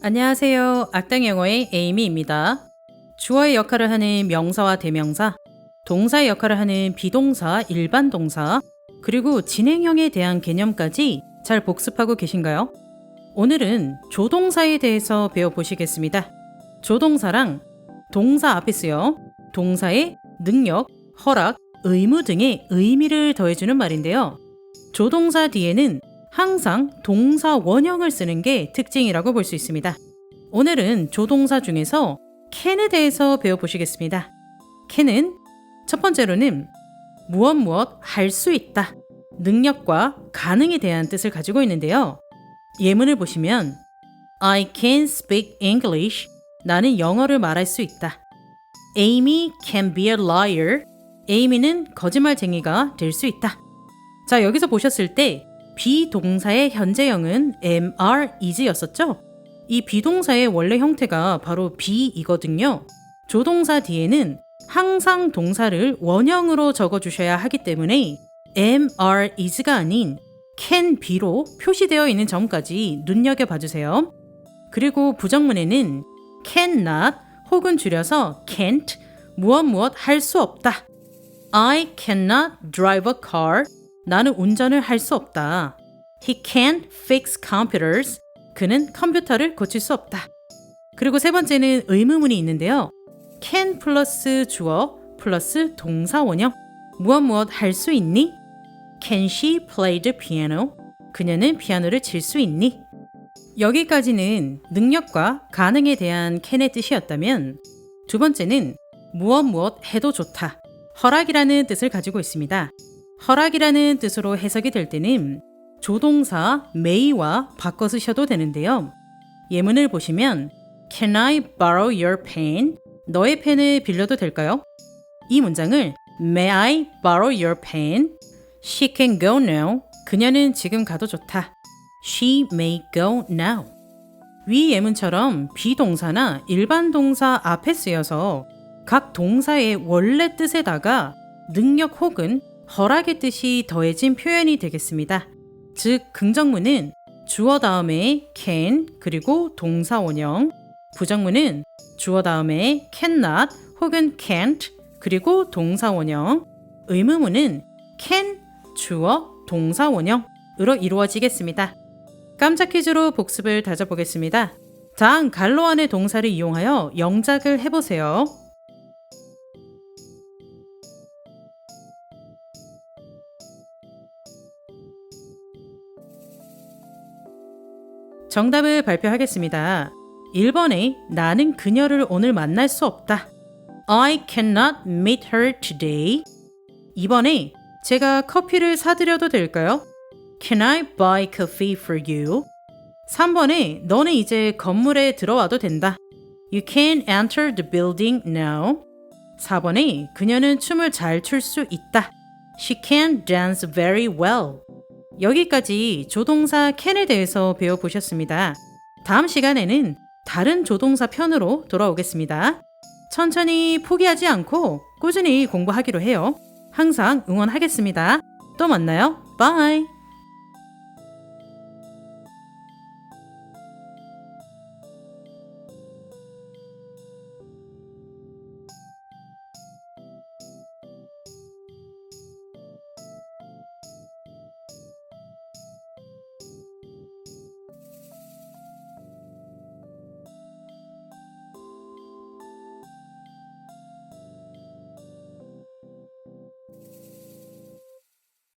안녕하세요. 악당 영어의 에이미입니다. 주어의 역할을 하는 명사와 대명사, 동사의 역할을 하는 비동사, 일반 동사, 그리고 진행형에 대한 개념까지 잘 복습하고 계신가요? 오늘은 조동사에 대해서 배워보시겠습니다. 조동사랑 동사 앞에 쓰여 동사의 능력, 허락, 의무 등의 의미를 더해주는 말인데요. 조동사 뒤에는 항상 동사 원형을 쓰는 게 특징이라고 볼 수 있습니다. 오늘은 조동사 중에서 can에 대해서 배워보시겠습니다. can은 첫 번째로는 무엇 무엇 할 수 있다. 능력과 가능에 대한 뜻을 가지고 있는데요. 예문을 보시면 I can speak English. 나는 영어를 말할 수 있다. Amy can be a liar. 에이미는 거짓말쟁이가 될 수 있다. 자, 여기서 보셨을 때 비동사의 현재형은 MR is였었죠? 이 비동사의 원래 형태가 바로 be이거든요. 조동사 뒤에는 항상 동사를 원형으로 적어주셔야 하기 때문에 MR is가 아닌 can be로 표시되어 있는 점까지 눈여겨봐 주세요. 그리고 부정문에는 cannot 혹은 줄여서 can't 무엇 무엇 할 수 없다. I cannot drive a car. 나는 운전을 할 수 없다. He can't fix computers. 그는 컴퓨터를 고칠 수 없다. 그리고 세 번째는 의문문이 있는데요. can 플러스 주어 플러스 동사 원형. 무엇 무엇 할 수 있니? Can she play the piano? 그녀는 피아노를 칠 수 있니? 여기까지는 능력과 가능에 대한 can의 뜻이었다면 두 번째는 무엇 무엇 해도 좋다. 허락이라는 뜻을 가지고 있습니다. 허락이라는 뜻으로 해석이 될 때는 조동사 may와 바꿔 쓰셔도 되는데요. 예문을 보시면 Can I borrow your pen? 너의 펜을 빌려도 될까요? 이 문장을 May I borrow your pen? She can go now. 그녀는 지금 가도 좋다. She may go now. 위 예문처럼 비동사나 일반 동사 앞에 쓰여서 각 동사의 원래 뜻에다가 능력 혹은 허락의 뜻이 더해진 표현이 되겠습니다. 즉, 긍정문은 주어 다음에 can 그리고 동사 원형, 부정문은 주어 다음에 cannot 혹은 can't 그리고 동사 원형, 의무문은 can 주어 동사 원형으로 이루어지겠습니다. 깜짝 퀴즈로 복습을 다져보겠습니다. 다음 갈로 안의 동사를 이용하여 영작을 해보세요. 정답을 발표하겠습니다. 1번에 나는 그녀를 오늘 만날 수 없다. I cannot meet her today. 2번에 제가 커피를 사드려도 될까요? Can I buy coffee for you? 3번에 너는 이제 건물에 들어와도 된다. You can enter the building now. 4번에 그녀는 춤을 잘 출 수 있다. She can dance very well. 여기까지 조동사 can에 대해서 배워보셨습니다. 다음 시간에는 다른 조동사 편으로 돌아오겠습니다. 천천히 포기하지 않고 꾸준히 공부하기로 해요. 항상 응원하겠습니다. 또 만나요. 바이!